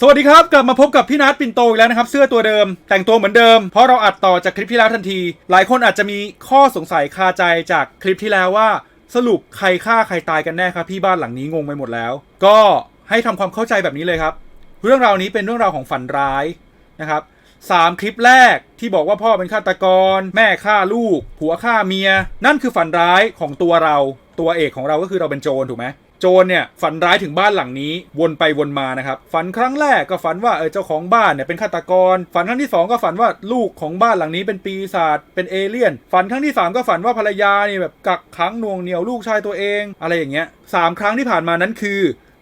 สวัสดีครับ กลับมาพบกับพี่นัทปินโตอีกแล้วนะครับ เสื้อตัวเดิม แต่งตัวเหมือนเดิม เพราะเราอัดต่อจากคลิปที่แล้วทันที หลายคนอาจจะมีข้อสงสัยคาใจจากคลิปที่แล้วว่า สรุปใครฆ่าใครตายกันแน่ครับพี่บ้านหลังนี้งงไปหมดแล้ว ก็ให้ทำความเข้าใจแบบนี้เลยครับ เรื่องราวนี้เป็นเรื่องราวของฝันร้ายนะครับสามคลิปแรกที่บอกว่าพ่อเป็นฆาตกร แม่ฆ่าลูก ผัวฆ่าเมีย นั่นคือฝันร้ายของตัวเรา ตัวเอกของเราก็คือเราเป็นโจรถูกไหม โจรเนี่ยฝันร้ายถึงบ้านหลังนี้วนไปวนมานะครับฝันครั้งแรกก็ฝันว่าเออเจ้าของบ้านเนี่ยเป็นฆาตกร ฝันครั้งที่สองก็ฝันว่าลูกของบ้านหลังนี้เป็นปีศาจเป็นเอเลี่ยน ฝันครั้งที่สามก็ฝันว่าภรรยานี่แบบกักขังน่วงเหนียวลูกชายตัวเอง อะไรอย่างเงี้ยสามครั้งที่ผ่านมานั้นคือ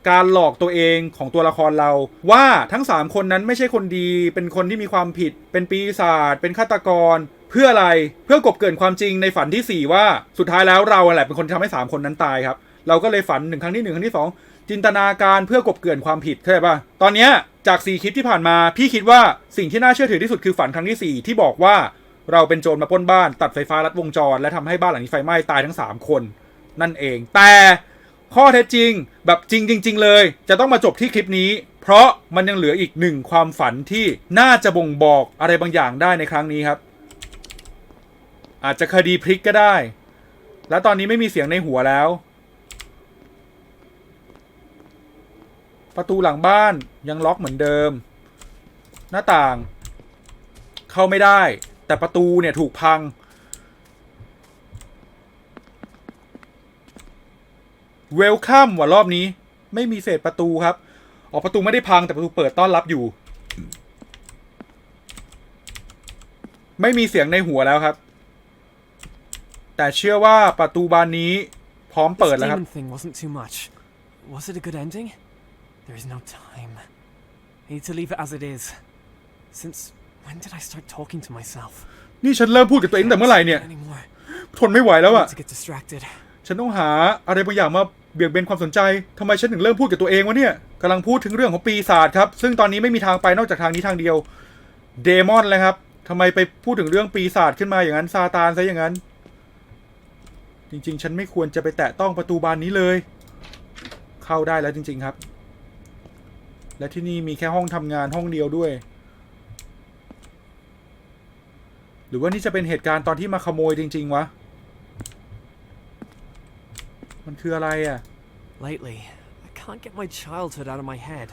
การหลอกตัวเองของตัวละครเรา ว่าทั้ง 3 คนนั้นไม่ใช่คนดี เป็นคนที่มีความผิด เป็นปีศาจเป็นฆาตกร เพื่ออะไรเพื่อกบเกินความจริงในฝันทีสี่4 ว่าสุดท้ายแล้วเราแหละเป็นคนที่ทำให้ 3 คนนั้นตายครับ เราก็เลยฝันหนึ่งครั้งที่หนึ่งครั้งที่สองจินตนาการเพื่อกบเกินความผิดเข้าใจป่ะตอนเนี้ยจากสี่คลิปที่ผ่านมา พี่คิดว่าสิ่งที่น่าเชื่อถือที่สุดคือฝันครั้งที่สี่ที่บอกว่าเราเป็นโจรมาปล้นบ้าน ตัดไฟฟ้าลัดวงจร และทำให้บ้านหลังนี้ไฟไหม้ตายทั้งสามคน นั่นเอง แต่ข้อเท็จจริงแบบจริงจริงเลย จะต้องมาจบที่คลิปนี้ เพราะมันยังเหลืออีกหนึ่งความฝันที่น่าจะบ่งบอกอะไรบางอย่างได้ในครั้งนี้ครับ อาจจะคดีพลิกก็ได้ และตอนนี้ไม่มีเสียงในหัวแล้ว ประตูหลังบ้านยังล็อกเหมือนเดิม หน้าต่าง เข้าไม่ได้ แต่ประตูเนี่ยถูกพัง เวลคัมว่ะรอบนี้ ไม่มีเศษประตูครับอ๋อประตูไม่ได้พังแต่ประตูเปิดต้อนรับอยู่ ไม่มีเสียงในหัวแล้วครับ แต่เชื่อว่าประตูบานนี้พร้อมเปิดแล้วครับ Was it a good ending? There is no time. I need to leave it as it is. Since when did I start talking to myself? นี่ฉันเริ่มพูดกับตัวเองตั้งแต่เมื่อไหร่เนี่ย Anymore. ทนไม่ไหวแล้ว I อะ need to get distracted. ฉันต้องหาอะไรบางอย่างมาเบี่ยงเบนความสนใจทำไมฉันถึงเริ่มพูดกับตัวเองวะเนี่ยกำลังพูดถึงเรื่องของปีศาจครับ ซึ่งตอนนี้ไม่มีทางไปนอกจากทางนี้ทางเดียว เดมอนเลยครับทำไมไปพูดถึงเรื่องปีศาจขึ้นมาอย่างนั้นซาตานซะอย่างนั้น จริงๆ ฉันไม่ควรจะไปแตะต้องประตูบานนี้เลย เข้าได้แล้วจริง ๆ ครับ และที่นี่มีแค่ห้องทำงานห้องเดียวด้วย หรือว่านี่จะเป็นเหตุการณ์ตอนที่มาขโมยจริง ๆ วะ มันคืออะไรอะ Lately, I can't get my childhood out of my head.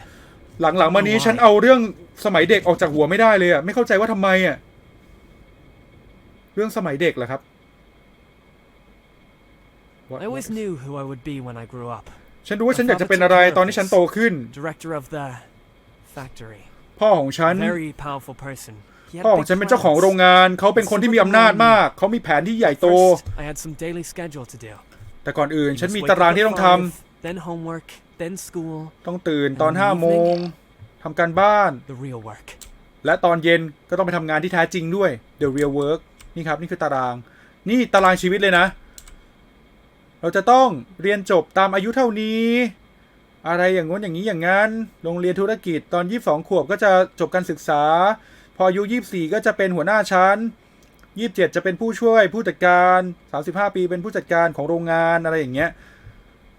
หลังๆมานี้ฉันเอาเรื่องสมัยเด็กออกจากหัวไม่ได้เลยอะไม่เข้าใจว่าทำไมอะเรื่องสมัยเด็กเหรอครับ What- I always what- knew who I would be when I grew up. ฉันรู้ว่าฉันอยากจะเป็นอะไรตอนที่ฉันโตขึ้น Director of the factory. พ่อของฉัน Very powerful person. He had พ่อของ big ฉันเป็นเจ้าของโรง plans. งาน เขาเป็นคนที่มีอำนาจมาก เขามีแผนที่ใหญ่โต First, I had some daily schedule to do. แต่ก่อนอื่นฉัน Just มี wake ตาราง up ที่ at ต้องท five, Then homework, then school, ำ ต้องตื่นตอน And ห้า evening โมงทำการบ้าน the real work. และตอนเย็นก็ต้องไปทำงานที่แท้จริงด้วย The real work นี่ครับ นี่คือตาราง นี่ตารางชีวิตเลยนะ เราจะต้องเรียนจบตามอายุเท่านี้ อะไรอย่างง้นอย่างนี้อย่างนั้นโรงเรียนธุรกิจตอน 22 ขวบก็จะจบการศึกษา พออายุ 24 ก็จะเป็นหัวหน้าชั้น 27 จะเป็นผู้ช่วยผู้จัดการ 35 ปีเป็นผู้จัดการของโรงงานอะไรอย่างเงี้ย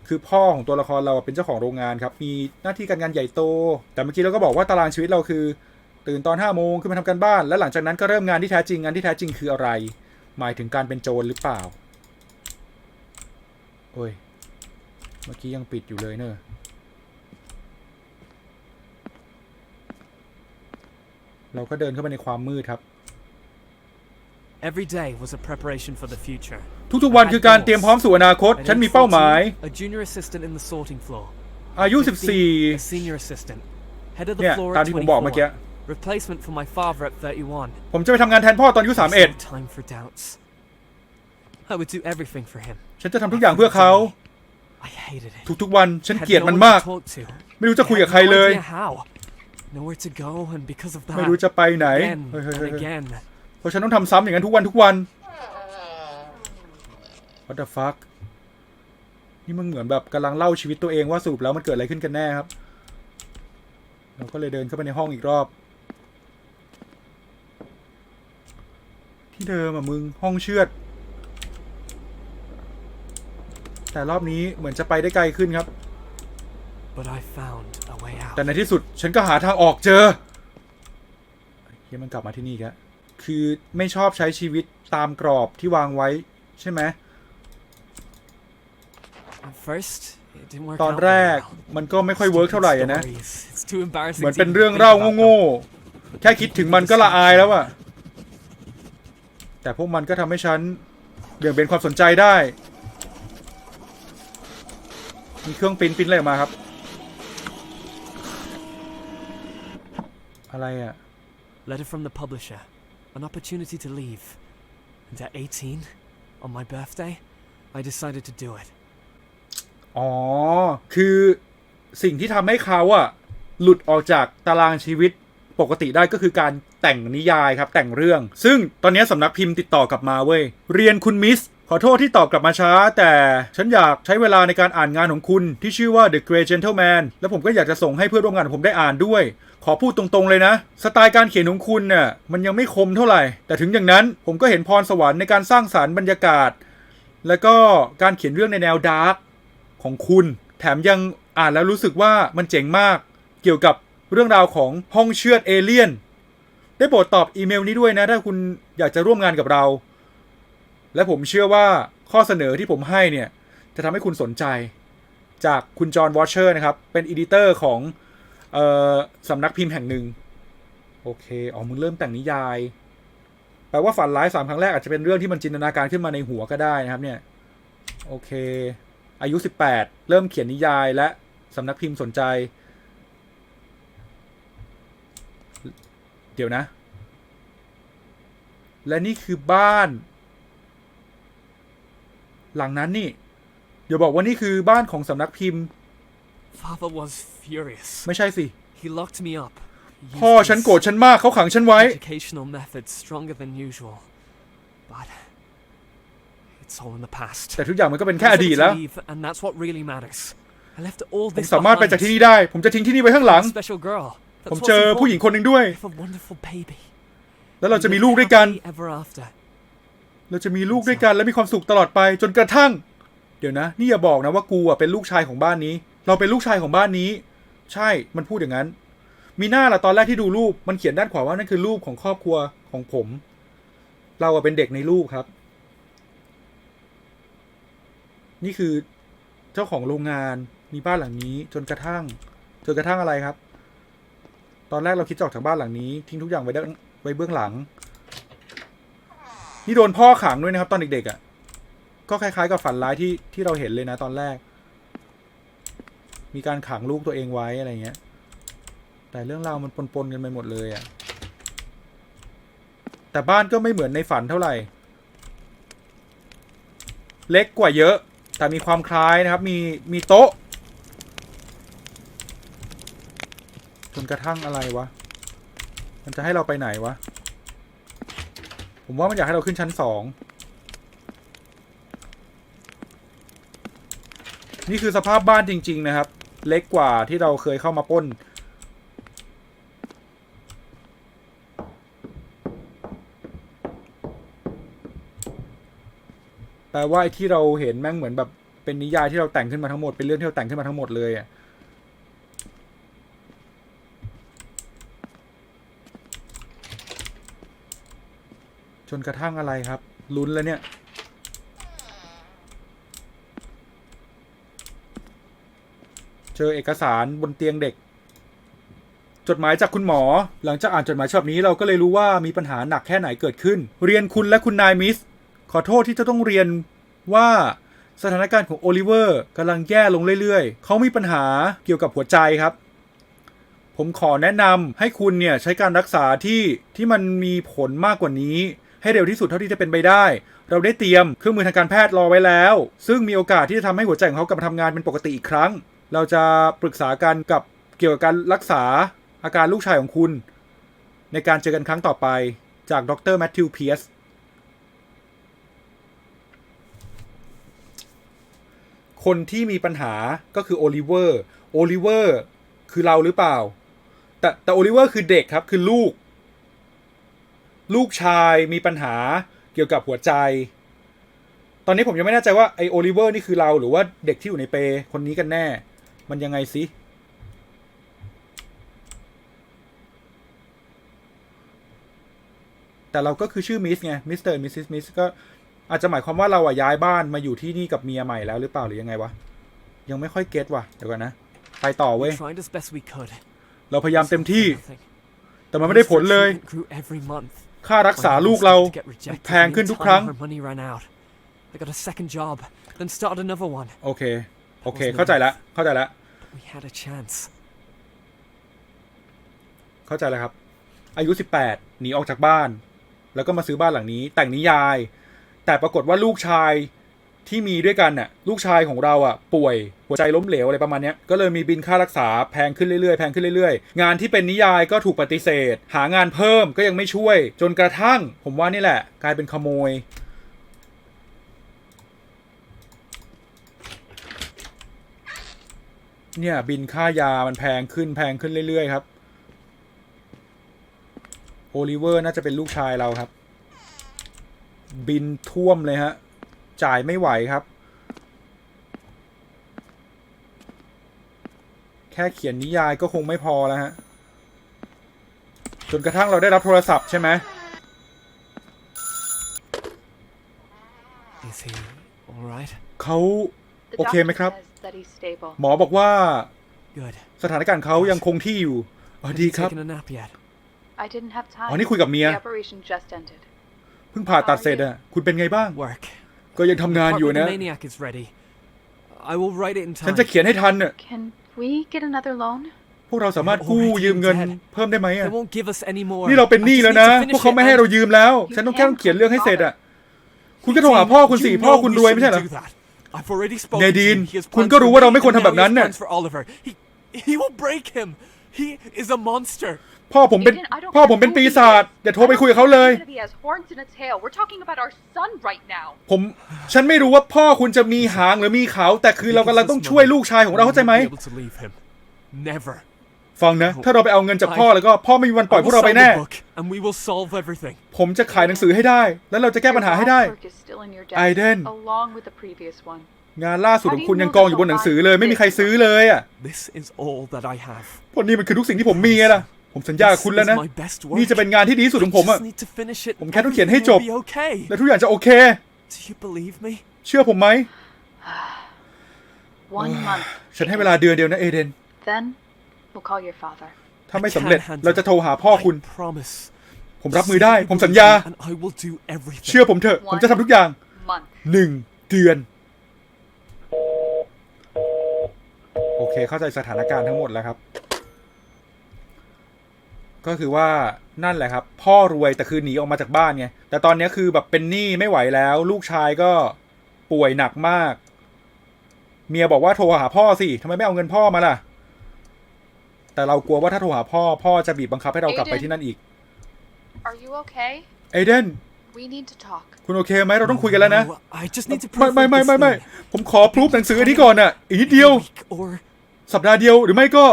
คือพ่อของตัวละครเราเป็นเจ้าของโรงงานครับ มีหน้าที่การงานใหญ่โต แต่เมื่อกี้เราก็บอกว่าตารางชีวิตเราคือ ตื่นตอน5โมงขึ้นมาทำการบ้าน แล้วหลังจากนั้นก็เริ่มงานที่แท้จริงงานที่แท้จริงคืออะไร หมายถึงการเป็นโจรหรือเปล่า อ้ย เมื่อกี้ยังปิดอยู่เลยเนอะเราก็เดินเข้าไปในความมืดครับ Every day was a preparation for the future. ทุกๆวันคือการเตรียมพร้อมสู่อนาคต At ฉันมี age เป้าหมาย 14, A junior assistant in the sorting floor. อายุ 15, A senior assistant. Head of 14เนี่ย the floor ตาม at ที่ผมบอกเมื่อกี้ 24. Replacement for my father at 31. ผมจะไปทำงานแทนพ่อตอนอายุ There's 31 no time for doubts. I would do everything for him. ฉันจะทำทุกอย่างเพื่อเขา I hated it. ทุกๆวันฉัน Had เกลียด no มัน one to มาก talk to. ไม่รู้จะคุยกับ Had ใคร no เลย idea how. Nowhere to go, and because of ไม่ that, รู้จะไปไหน again เฮ้ยเฮ้ย and เฮ้ย again. เพราะฉันต้องทำซ้ำอย่างนั้นทุกวันทุกวัน What the fuck นี่มึงเหมือนแบบกำลังเล่าชีวิตตัวเองว่าสรุปแล้วมันเกิดอะไรขึ้นกันแน่ครับ เราก็เลยเดินเข้าไปในห้องอีกรอบ ที่เดิมอะมึงห้องเชือด แต่รอบนี้เหมือนจะไปได้ไกลขึ้นครับ But I found a way out. แต่ในที่สุดฉันก็หาทางออกเจอเฮียมันกลับมาที่นี่แกแล้วคือไม่ชอบใช้ชีวิตตามกรอบที่วางไว้ใช่ไหม At first, it didn't work ตอน out แร very ก well. มันก็ไม่ค่อยเวิร์กเท่าไหร่อะนะ Stories. It's too embarrassing เหมือน to เป็น even เรื่อง think เล่า about them. โง่ๆ แค่คิดถึงมันก็ละอายแล้วอะแต่พวกมันก็ทำให้ฉันเบี่ยงเบนความสนใจได้ มีเครื่องปริ้นปริ้นอะไรออกมาครับ อะไรอะ Letter from the publisher. An opportunity to leave. And at 18, on my birthday, I decided to do it. อ๋อ คือสิ่งที่ทำให้เขาอะหลุดออกจากตารางชีวิตปกติได้ก็คือการแต่งนิยายครับ แต่งเรื่อง ซึ่งตอนนี้สำนักพิมพ์ติดต่อกลับมาเว้ย เรียนคุณมิส ขอโทษที่ตอบกลับมาช้า แต่ฉันอยากใช้เวลาในการอ่านงานของคุณที่ชื่อว่า The Grey Gentleman และผมก็อยากจะส่งให้เพื่อนร่วมงานผมได้อ่านด้วย ขอพูดตรงๆเลยนะ สไตล์การเขียนของคุณเนี่ยมันยังไม่คมเท่าไหร่ แต่ถึงอย่างนั้นผมก็เห็นพรสวรรค์ในการสร้างสารรค์บรรยากาศ แล้วก็การเขียนเรื่องในแนวดาร์กของคุณ แถมยังอ่านแล้วรู้สึกว่ามันเจ๋งมาก เกี่ยวกับเรื่องราวของห้องเชือดเอเลี่ยนได้โปรดตอบอีเมลนี้ด้วยนะ ถ้าคุณอยากจะร่วมงานกับเรา และผมเชื่อว่าข้อเสนอที่ผมให้เนี่ย จะทำให้คุณสนใจ จากคุณจอห์นวอชเชอร์นะครับ เป็นอีดิเตอร์ของออสำนักพิมพ์แห่งหนึ่ง โอเค อ๋อ มึงเริ่มแต่งนิยาย แปลว่าฝันร้ายสามครั้งแรกอาจจะเป็นเรื่องที่มันจินตนาการขึ้นมาในหัวก็ได้นะครับเนี่ย โอเค อายุ 18 เริ่มเขียนนิยายและสำนักพิมพ์สนใจ เดี๋ยวนะ และนี่คือบ้าน หลังนั้นนี่เดี๋ยวบอกว่านี่คือบ้านของสำนักพิมพ์ Father was furious. ไม่ใช่สิ He locked me up. He พ่อ used ฉัน his โกรธฉันมากเขาขังฉันไว้ Educational methods stronger than usual. But it's all in the past. แต่ทุกอย่างมันก็เป็นแค่ I อ decided ดีต to แล้ว leave, and that's what really matters. I left all ผม this สามารถไปจาก behind. ที่นี่ได้ ผมจะทิ้งที่นี่ไว้ข้างหลัง A special girl. That's ผม what's เจอผู้หญิง important. คนหนึ่งด้วย I have a wonderful baby. แล้วเราจะ We มี lived ลูกด้วยกัน happily ever after. เราจะมีลูกด้วยกันและมีความสุขตลอดไปจนกระทั่ง เดี๋ยวนะ นี่อย่าบอกนะว่ากูอะเป็นลูกชายของบ้านนี้ เราเป็นลูกชายของบ้านนี้ ใช่มันพูดอย่างนั้น มีหน้าละตอนแรกที่ดูรูป มันเขียนด้านขวาว่านั่นคือรูปของครอบครัวของผม เราอะเป็นเด็กในรูปครับ นี่คือเจ้าของโรงงานมีบ้านหลังนี้ จนกระทั่งจนกระทั่งอะไรครับ ตอนแรกเราคิดจะออกจากบ้านหลังนี้ ทิ้งทุกอย่างไว้ด้านไว้เบื้องหลัง นี่โดนพ่อขังด้วยนะครับ ตอนเด็กๆอะ่ะ ก็คล้ายๆกับฝันร้ายที่ที่เราเห็นเลยนะตอนแรก มีการขังลูกตัวเองไว้อะไรเงี้ย แต่เรื่องราวมันปนๆกันไปหมดเลยอะ่ะ แต่บ้านก็ไม่เหมือนในฝันเท่าไหร่ เล็กกว่าเยอะ แต่มีความคล้ายนะครับ มีมีโต๊ะจนกระทั่งอะไรวะ มันจะให้เราไปไหนวะ ผมว่ามันอยากให้เราขึ้นชั้นสองนี่คือสภาพบ้านจริง ๆ นะครับ เล็กกว่าที่เราเคยเข้ามาป้น แปลว่าที่เราเห็นแม่งเหมือนแบบเป็นนิยายที่เราแต่งขึ้นมาทั้งหมดเป็นเรื่องที่เราแต่งขึ้นมาทั้งหมดเลยอะ จนกระทั่งอะไรครับ ลุ้นแล้วเนี่ย เจอเอกสารบนเตียงเด็ก จดหมายจากคุณหมอ หลังจากอ่านจดหมายฉบับนี้เราก็เลยรู้ว่ามีปัญหาหนักแค่ไหนเกิดขึ้น เรียนคุณและคุณนายมิส ขอโทษที่จะต้องเรียนว่าสถานการณ์ของโอลิเวอร์กำลังแย่ลงเรื่อยๆ เขามีปัญหาเกี่ยวกับหัวใจครับ ผมขอแนะนำให้คุณเนี่ยใช้การรักษาที่ที่มันมีผลมากกว่านี้ ให้เร็วที่สุดเท่าที่จะเป็นไปได้ เราได้เตรียมเครื่องมือทางการแพทย์รอไว้แล้ว ซึ่งมีโอกาสที่จะทำให้หัวใจของเขากลับมาทำงานเป็นปกติอีกครั้ง เราจะปรึกษากันกับเกี่ยวกับการรักษาอาการลูกชายของคุณ ในการเจอกันครั้งต่อไปจากดรแมทธิวเพียสคนที่มีปัญหาก็คือโอลิเวอร์ โอลิเวอร์คือเราหรือเปล่า แต่แต่โอลิเวอร์คือเด็กครับ คือลูก ลูกชายมีปัญหาเกี่ยวกับหัวใจ ตอนนี้ผมยังไม่แน่ใจว่าไอโอลิเวอร์นี่คือเราหรือว่าเด็กที่อยู่ในเปคนนี้กันแน่ มันยังไงสิแต่เราก็คือชื่อมิสไงมิสเตอร์มิสซิสมิสก็อาจจะหมายความว่าเราอะย้ายบ้านมาอยู่ที่นี่กับเมียใหม่แล้วหรือเปล่าหรือยังไงวะ ยังไม่ค่อยเก็ตว่ะเดี๋ยวก่อนนะ ไปต่อเว้ย เราพยายามเต็มที่ แต่มันไม่ได้ผลเลย Treatment grew every month. ค่ารักษา My ลูก husband เรา started to get มัน rejected แพง and ขึ้น in ทุกครั้ง time Our money ran out. I got a second job, then started another one. โอเค โอเค เข้าใจแล้วเข้าใจแล้ว We had a chance. เข้าใจแล้วครับ อายุ 18 หนีออกจากบ้าน แล้วก็มาซื้อบ้านหลังนี้ แต่งนิยาย แต่ปรากฏว่าลูกชาย ที่มีด้วยกันน่ะลูกชายของเราอะป่วยหัวใจล้มเหลวอะไรประมาณนี้ก็เลยมีบินค่ารักษาแพงขึ้นเรื่อยๆแพงขึ้นเรื่อยๆ งานที่เป็นนิยายก็ถูกปฏิเสธ หางานเพิ่มก็ยังไม่ช่วย จนกระทั่ง ผมว่านี่แหละ กลายเป็นขโมย เนี่ยบินค่ายามันแพงขึ้นแพงขึ้นเรื่อยๆครับโอลิเวอร์น่าจะเป็นลูกชายเราครับ บินท่วมเลยฮะ จ่ายไม่ไหวครับ แค่เขียนนิยายก็คงไม่พอแล้วฮะ จนกระทั่งเราได้รับโทรศัพท์ใช่ไหม Is he alright? เขา The โอเค doctor ไหมครับ says that he's stable. หมอบอกว่า Good. สถานการณ์เขายังคงที่อยู่อ๋อ Have ดี you ครับ taken a nap yet? I didn't have time. อ๋อนี่คุยกับเมีย The operation just ended. เพิ่งผ่าตัดเสร็จอะคุณเป็นไงบ้าง Work. ก็ยังทำงานอยู่ Part of นะ the maniac is ready. I will write it in ฉัน time. จะเขียนให้ทันน่ะ Can we get another loan? พวกเราสามารถกู้ยืมเงินเพิ่มได้ไหม They อะ won't give us any more. นี่เราเป็นหนี้ I just แล้ว need นะ to พว finish กเขา it ไม่ให้ and- เรายืมแล้ว ฉันต้องแค่ต้องเขียนเรื่องให้เสร็จอะคุณก็โทรหาพ่อคุณสิ You พ่อ know คุณ we รวยไม่ใช่เหรอ shouldn't do that. I've already spoken ไง to ดีน him. He has คุณ plans ก็ for รู้ว่าเรา me, ไม่ควร and ทำแบบ now he นั้น has น่ะ plans for Oliver. He he will break him. He is a monster. พ่อผมเป็น Aiden, I don't พ่อผมเป็น know ปี who he ศาจ is. อย่าโทรไปคุยกับเขาเลย I don't know that he has horns and a tail. We're talking about our son right now. ผมฉันไม่รู้ว่าพ่อคุณจะมีหางหรือมีเขาแต่คือเรากำลังต้องช่วยลูกชายของเราเข้าใจไหม We won't be able to leave him. Never. ฟังนะ ถ้าเราไปเอาเงินจากพ่อแล้วก็พ่อไม่มีวันปล่อย I พว will กเราไป sell แน่ the book, and we will solve everything. ผมจะขายหนังสือให้ได้ แล้วเราจะแก้ปัญหาให้ได้ Your last work is still in your desk, Aiden. along with the previous one. งานล่าสุดของคุณยังกองอยู่บนหนังสือเลย ไม่มีใครซื้อเลยอะ This is all that I have. เพราะนี่มันคือทุกสิ่งที่ผมมีไงล่ะ ผมสัญญากับ This คุณแล้ว is นะ my best work. นี่จะเป็นงานที่ดีที่สุดของผม I อะ just need to finish it. ผมแค่ต้องเขียนให้ Everything จบ will be okay. และทุกอย่างจะโอเค Do you believe me? เชื่อผมไหม One month. ฉันให้เวลาเดือนเดียวนะเอเดน Then we'll call your father. ถ้าไม่สำเร็จ I can't handle เราจะโทรหาพ่อคุณ I promise. ผมรับมือได้ ผมสัญญา And I will do everything. เชื่อผมเถอะ ผมจะทำทุกอย่าง Month. หนึ่งเดือน โอเค เข้าใจสถานการณ์ทั้งหมดแล้วครับ ก็คือว่านั่นแหละครับ พ่อรวยแต่คือหนีออกมาจากบ้านไงแต่ตอนนี้คือแบบเป็นหนี้ไม่ไหวแล้ว ลูกชายก็ป่วยหนักมาก เมียบอกว่าโทรหาพ่อสิทำไมไม่เอาเงินพ่อมาล่ะ แต่เรากลัวว่าถ้าโทรหาพ่อพ่อจะบีบบังคับให้เรากลับไปที่นั่นอีก Are you okay? เอเดน We need to talk. คุณโอเคไหมเราต้องคุยกันแล้วนะ No, I just need to ไม่ prove ไม่ไม่ this ไม่ไม่ thing. ผมขอพรูฟหนังสืออันนี้ก่อนน่ะอีกนิดเดียว Week or สัปดาห์เดียวหรือไม่ก็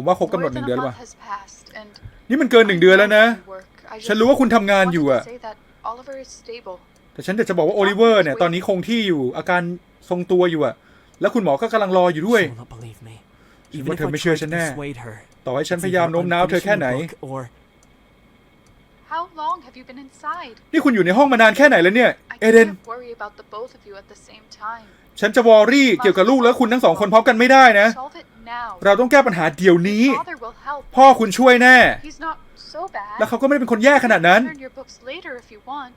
ผมว่าครบกำหนด More หนึ่ than งเดือน a แล้วป่ะ month has passed, and นี่มันเกินหนึ่งเดือนแล้วนะ work. I ฉัน just รู้ว่าคุณทำงานอยู่ wanted อะ to say that Oliver is stable. แต่ฉันอยากจะบอกว่าโอลิเวอร์เนี่ยตอนนี้คงที่อยู่อาการทรงตัวอยู่อะแล้วคุณหมอก็กำลังรออยู่ด้วย she will not believe me. ฉัน Even ว่า if เธอ I ไม่เชื่อ try ฉัน to แน่ persuade her. ต่อให้ฉัน It's พยายาม either โน้ม I'm น้าวเธอแค่ finishing ไหน the book or How long have you been inside? นี่คุณอยู่ในห้องมานานแค่ไหนแล้วเนี่ย I เอเดน can't worry about the both of you at the same time. ฉันจะวอรี่เกี่ยวกับลูกแล้วคุณทั้งสองคนพร้อมกันไม่ได้นะ Solve it now. เราต้องแก้ปัญหาเดี๋ยวนี้ Father will help. พ่อคุณช่วยแน่ He's not so bad. แล้วเขาก็ไม่ได้เป็นคนแย่ขนาดนั้น Turn your books later if you want.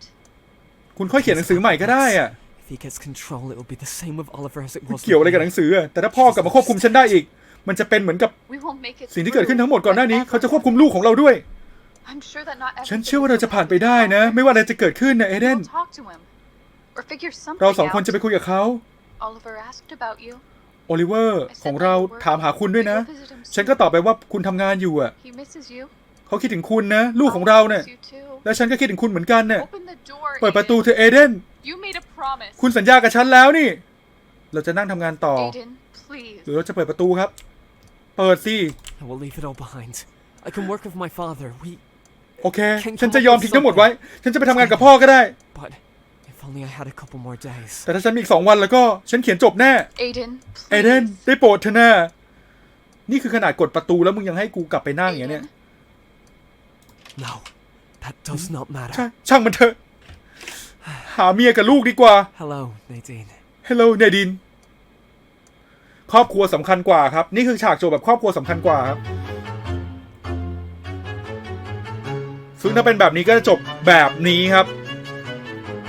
คุณค่อยเขียนหนังสือใหม่ก็ได้อะ if he gets control, it will be the same with Oliver as it was. เกี่ยวอะไรกับ with ห me. นังสืออะแต่ถ้าพ่อกลับมาควบคุมฉันได้อีก มันจะเป็นเหมือนกับ We won't make it สิ่งที่เกิดขึ้น through, ทั้งหมดก่อนหน้านี้ whatever เขาจะควบคุมลูกของเราด้วย I'm sure that not ฉัน everything เชื่อว่า is เราจะผ่านไป okay ได้ with นะ Oliver. ไม่ว่าอะไรจะเกิดขึ้นนะเอเดน We'll talk to him. Or figure something เราสองคน out. จะไปคุยกับเขา Oliver asked about you. โอลิเวอร์ I said ของ that เรา you were- ถามหาคุณด้วยนะ We'll visit him ฉัน soon. ก็ตอบไปว่าคุณทำงานอยู่อะ He misses you. เขาคิดถึงคุณนะ ลูกของเราเนี่ย Oliver misses you too. และฉันก็คิดถึงคุณเหมือนกันเนี่ย Open the door. เปิดประตู Aiden. เธอะเอเดน You made a promise. คุณสัญญากับฉันแล้วนี่ เราจะนั่งทำงานต่อ Aiden, please. หรือเราจะเปิดประตูครับ เปิดสิ I will leave it all behind. I can work with my father. We, โอเค ฉันจะยอมทิ้งทั้งหมดไว้ ฉันจะไปทำงานกับพ่อก็ได้ but if only I had a couple more days. แต่ถ้าฉันมีอีกสองวันแล้วก็ฉันเขียนจบแน่ Aiden, เอเดน please. ได้โปรดเถอะนะนี่คือขนาดกดประตูแล้วมึงยังให้กูกลับไปนั่งอย่างเงี้ย Aiden, No, That does not ใช่ matter. ช่างมันเถอะ หาเมียกับลูกดีกว่า Hello, Nadine. Hello เนดิน ครอบครัวสำคัญกว่าครับ นี่คือฉากจบแบบครอบครัวสำคัญกว่าครับ ซึ่งถ้าเป็นแบบนี้ก็จะจบแบบนี้ครับ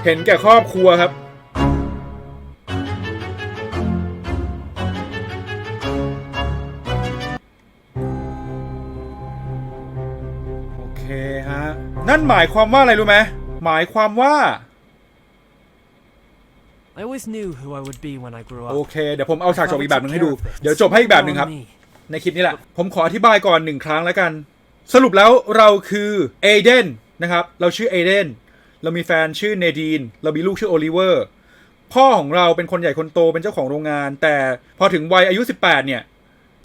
เห็นแก่ครอบครัวครับ โอเคฮะ นั่นหมายความว่าอะไรรู้ไหมหมายความว่า I always knew who I would be when I grew โอ up. เค เดี๋ยวผมเอาฉากจบ Father อีกแบบหนึ่ง took ให้ดู care of things. เดี๋ยวจบให้อีกแบบหนึ่งครับ On me. ในคลิปนี้แหละ ผมขออธิบายก่อนหนึ่งครั้งแล้วกัน สรุปแล้วเราคือเอเดนนะครับ เราชื่อเอเดน เรามีแฟนชื่อเนดีน เรามีลูกชื่อโอลิเวอร์ พ่อของเราเป็นคนใหญ่คนโตเป็นเจ้าของโรงงาน แต่พอถึงวัยอายุ 18 เนี่ย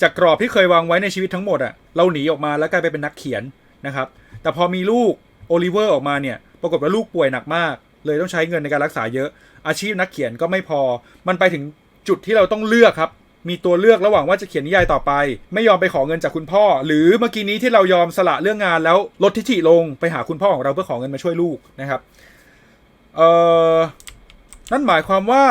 จากกรอบที่เคยวางไว้ในชีวิตทั้งหมดอะเราหนีออกมาแล้วกลายไปเป็นนักเขียนนะครับ แต่พอมีลูกโอลิเวอร์ออกมาเนี่ย ปรากฏว่าลูกป่วยหนักมาก เลยต้องใช้เงินในการรักษาเยอะ อาชีพนักเขียนก็ไม่พอ มันไปถึงจุดที่เราต้องเลือกครับ มีตัวเลือกระหว่างว่าจะเขียนนิยายต่อไป ไม่ยอมไปขอเงินจากคุณพ่อ หรือเมื่อกี้นี้ที่เรายอมสละเรื่องงานแล้วลดทิฐิลงไปหาคุณพ่อของเราเพื่อขอเงินมาช่วยลูกนะครับเอ่อนั่นหมายความว่า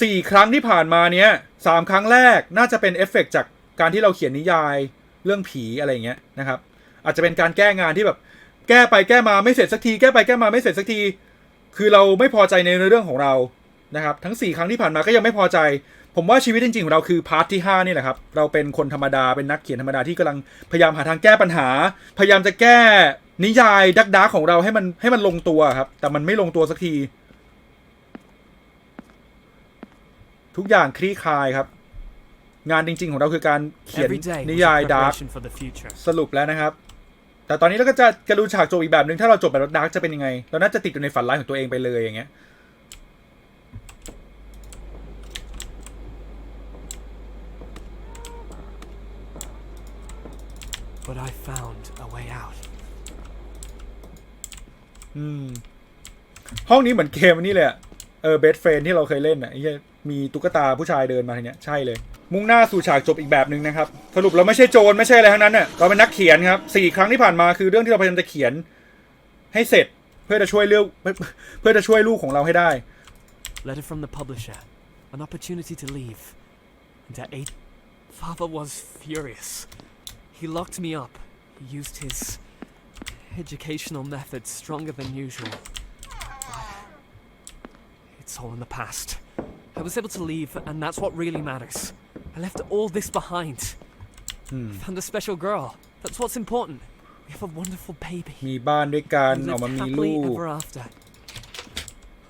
สี่ครั้งที่ผ่านมาเนี้ยสามครั้งแรกน่าจะเป็นเอฟเฟกต์จากการที่เราเขียนนิยายเรื่องผีอะไรเงี้ยนะครับ อาจจะเป็นการแก้งานที่แบบแก้ไปแก้มาไม่เสร็จสักทีแก้ไปแก้มาไม่เสร็จสักที คือเราไม่พอใจในเรื่องของเรานะครับ ทั้ง 4 ครั้งที่ผ่านมาก็ยังไม่พอใจ ผมว่าชีวิตจริงๆของเราคือพาร์ทที่5นี่แหละครับ เราเป็นคนธรรมดาเป็นนักเขียนธรรมดาที่กำลังพยายามหาทางแก้ปัญหา พยายามจะแก้นิยายดักดักของเราให้มันให้มันลงตัวครับ แต่มันไม่ลงตัวสักที ทุกอย่างคลี่คลายครับ งานจริง ๆ ของเราคือการเขียน Every day นิ was ยาย a ดาร์ก preparation for the future. สรุปแล้วนะครับ แต่ตอนนี้เราก็จะจะดูฉากจบอีกแบบหนึ่งถ้าเราจบแบบดาร์กจะเป็นยังไง เราน่าจะติดอยู่ในฝันร้ายของตัวเองไปเลยอย่างเงี้ย But I found a way out. อืม ห้องนี้เหมือนเกมอันนี้เลยอะเออเบสเฟรนที่เราเคยเล่นอะไอ้เหี้ยมีตุ๊กตาผู้ชายเดินมาทีเนี้ยใช่เลย มุ่งหน้าสู่ฉากจบอีกแบบหนึ่งนะครับ สรุปเราไม่ใช่โจรไม่ใช่อะไรทั้งนั้นเนี่ยเราเป็นนักเขียนครับสี่ครั้งที่ผ่านมาคือเรื่องที่เราพยายามจะเขียน ให้เสร็จเพื่อจะช่วยเรื่องเพื่อเพื่อจะช่วยลูกของเราให้ได้ Letter from the publisher. An opportunity to leave. And at eight, Father was furious. He locked me up. He used his educational methods stronger than usual. But it's all in the past. I was able to leave, and that's what really matters. I left all this behind. Found a special girl. That's what's important. We have a wonderful baby. มีบ้านด้วยกัน We ออก lived มามี happily ลูก ever after.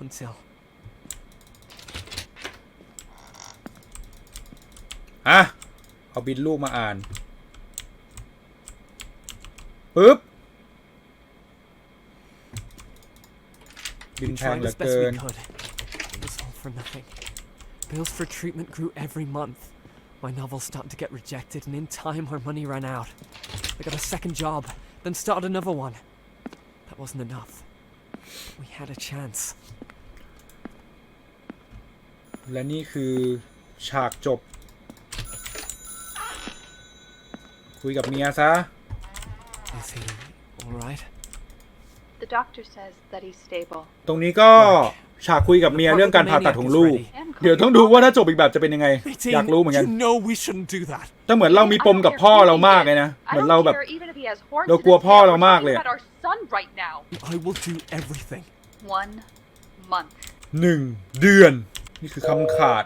Until อ่ะ เอาบินลูกมาอ่าน ปึ๊บ บิน We แพง tried เหลือ as best เกิน we could. It was all for nothing. Bills for treatment grew every month. My novel started to get rejected, and in time, our money ran out. I got a second job, then started another one. That wasn't enough. We had a chance. และนี่คือฉากจบ คุยกับเมียซะ Is he alright? The doctor says that he's stable. ตรงนี้ก็ฉากคุยกับเมียเรื่องการผ่าตัดของลูก And เดี๋ยวต้องดูว่าถ้าจบอีกแบบจะเป็นยังไง อยากรู้เหมือนกัน you know we shouldn't do that. แต่เหมือนเรามีปมกับพ่อเรามากเลยนะ เหมือนเราแบบ เรากลัวพ่อเรามากเลยอะ About our son right now. I will do everything. One month. หนึ่งเดือน นี่คือคำขาด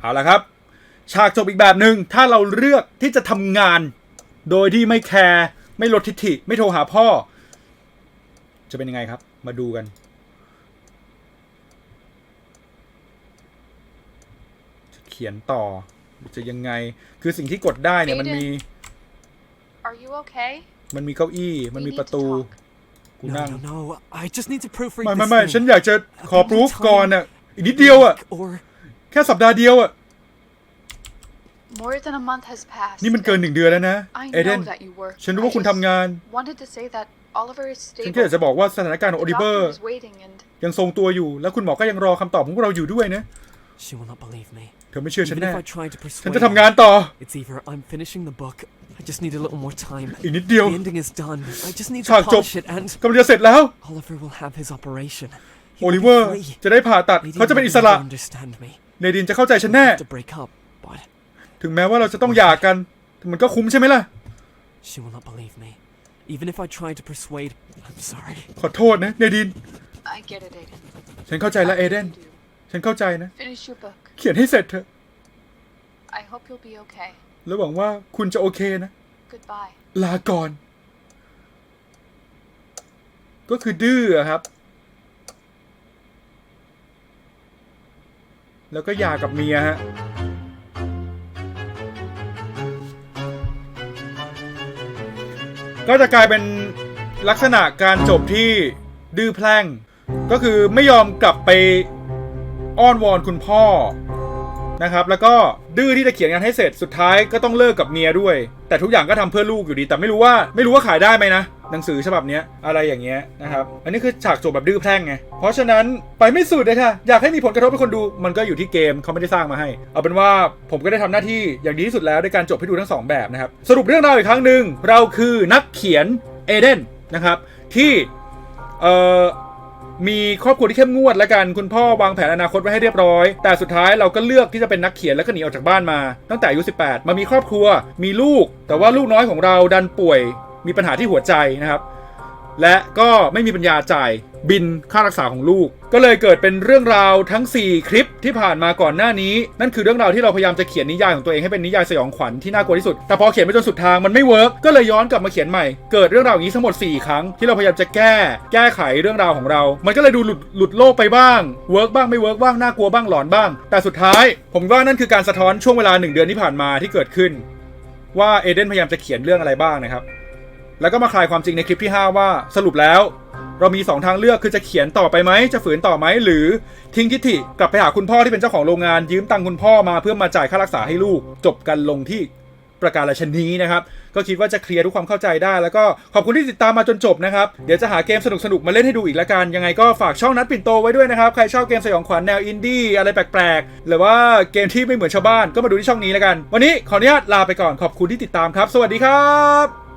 เอาละครับ ฉากจบอีกแบบหนึ่งถ้าเราเลือกที่จะทำงาน โดยที่ไม่แคร์ไม่ลดทิฐิ ไม่โทรหาพ่อ จะเป็นยังไงครับ มาดูกันจะเขียนต่อ จะยังไง คือสิ่งที่กดได้เนี่ยมันมี Are you okay? มันมีเก้าอี้ มัน We มี need ประ to ตู talk. กู No, นั่ง no, no. I just need to proofread ไม่ this ไม่ไม่ thing. ฉันอยากจะขอพรูฟก่อนอะ อีกนิดเดียวอะ Or แค่สัปดาห์เดียวอะ More than a month has passed. นี่มันเกินหนึ่งเดือนแล้วนะ I เอเดน know that you work. ฉันรู้ว่าคุณทำงาน Wanted to say that Oliver is ฉัน stable. แค่อยากจะบอกว่าสถานการณ์ของโอ The ลิเวอ doctor ร์ is waiting and ยังทรงตัวอยู่ แล้วคุณหมอก็ยังรอคำตอบของพวกเราอยู่ด้วยนะ she will not believe me. เธอไม่เชื่อฉัน Even แน่ if I try to ฉัน persuade จะทำงานต่อ it's either I'm finishing the book, I just need a little more time. อีกนิดเดียว The ending is done. I just need ฉาก to จบ polish it, and กำลังจะเสร็จแล้ว Oliver will have his operation. โอ He ลิ will เวอ be ร์ free. จะได้ผ่าตัด Nadine เขาจะเป็น will อิสระ never understand me. เนดินจะเข้าใจฉันแน่ To break up, but ถึงแม้ว่าเราจะต้องหย่ากันแต่มันก็คุ้มใช่ไหมล่ะ she will not believe me. Even if I try to persuade, I'm sorry. ขอโทษนะเนดิน I get it, Aiden. ฉันเข้าใจแล้วเอเดน You do. ฉันเข้าใจนะ Finish your book. เขียนให้เสร็จเถอะ I hope you'll be okay. แล้วหวังว่าคุณจะโอเคนะ Goodbye. ลาก่อน ก็คือดื้ออะครับ แล้วก็หย่ากับเมียฮะ ก็จะกลายเป็นลักษณะการจบที่ดื้อแพล่ง ก็คือไม่ยอมกลับไปอ้อนวอนคุณพ่อนะครับ แล้วก็ดื้อที่จะเขียนงานให้เสร็จสุดท้ายก็ต้องเลิกกับเมียด้วย แต่ทุกอย่างก็ทำเพื่อลูกอยู่ดี แต่ไม่รู้ว่าไม่รู้ว่าขายได้ไหมนะ หนังสือฉบับเนี้ยอะไรอย่างเงี้ยนะครับ อันนี้คือฉากจบแบบดื้อแพร่งไง เพราะฉะนั้นไปไม่สุดเลยค่ะ อยากให้มีผลกระทบให้คนดู มันก็อยู่ที่เกมเขาไม่ได้สร้างมาให้ เอาเป็นว่าผมก็ได้ทำหน้าที่อย่างดีที่สุดแล้วด้วยการจบให้ดูทั้งสองแบบนะครับ สรุปเรื่องราวอีกครั้งหนึ่งเราคือนักเขียนเอเดนนะครับที่เอ่อมีครอบครัวที่เข้มงวดและกันคุณพ่อวางแผนอนาคตไว้ให้เรียบร้อย แต่สุดท้ายเราก็เลือกที่จะเป็นนักเขียนแล้วก็หนีออกจากบ้านมา ตั้งแต่อายุ18 มามีครอบครัว มีลูก แต่ว่าลูกน้อยของเราดันป่วย มีปัญหาที่หัวใจนะครับ และก็ไม่มีปัญญาจ่ายบินค่ารักษาของลูก ก็เลยเกิดเป็นเรื่องราวทั้ง 4 คลิปที่ผ่านมาก่อนหน้านี้ นั่นคือเรื่องราวที่เราพยายามจะเขียนนิยายของตัวเองให้เป็นนิยายสยองขวัญที่น่ากลัวที่สุด แต่พอเขียนไปจนสุดทางมันไม่เวิร์กก็เลยย้อนกลับมาเขียนใหม่ เกิดเรื่องราวอย่างนี้ทั้งหมด 4 ครั้งที่เราพยายามจะแก้ แก้ไขเรื่องราวของเรา มันก็เลยดูหลุดหลุดโลกไปบ้างเวิร์กบ้างไม่เวิร์กบ้างน่ากลัวบ้างหลอนบ้าง แต่สุดท้าย ผมว่านั่นคือการสะท้อนช่วงเวลาหนึ่งเดือนที่ผ่านมาที่เกิดขึ้น ว่าเอเดนพยายามจะเขียนเรื่องอะไรบ้างนะครับ แล้วก็มาคลายความจริงในคลิปที่ 5 ว่าสรุปแล้ว เรามี 2 ทางเลือกคือจะเขียนต่อไปไหมจะฝืนต่อไหมหรือทิ้งทิฐิกลับไปหาคุณพ่อที่เป็นเจ้าของโรงงานยืมตังค์คุณพ่อมาเพื่อมาจ่ายค่ารักษาให้ลูก จบกันลงที่ประการราชนี้นะครับ ก็คิดว่าจะเคลียร์ทุกความเข้าใจได้ แล้วก็ขอบคุณที่ติดตามมาจนจบนะครับ เดี๋ยวจะหาเกมสนุกๆมาเล่นให้ดูอีกแล้วกัน ยังไงก็ฝากช่องนัดปิ่นโตไว้ด้วยนะครับ ใครชอบเกมสยองขวัญแนวอินดี้อะไรแปลกๆ หรือว่าเกมที่ไม่เหมือนชาวบ้านก็มาดูที่ช่องนี้แล้วกัน วันนี้ขออนุญาตลาไปก่อนขอบคุณที่ติดตามครับ สวัสดีครับ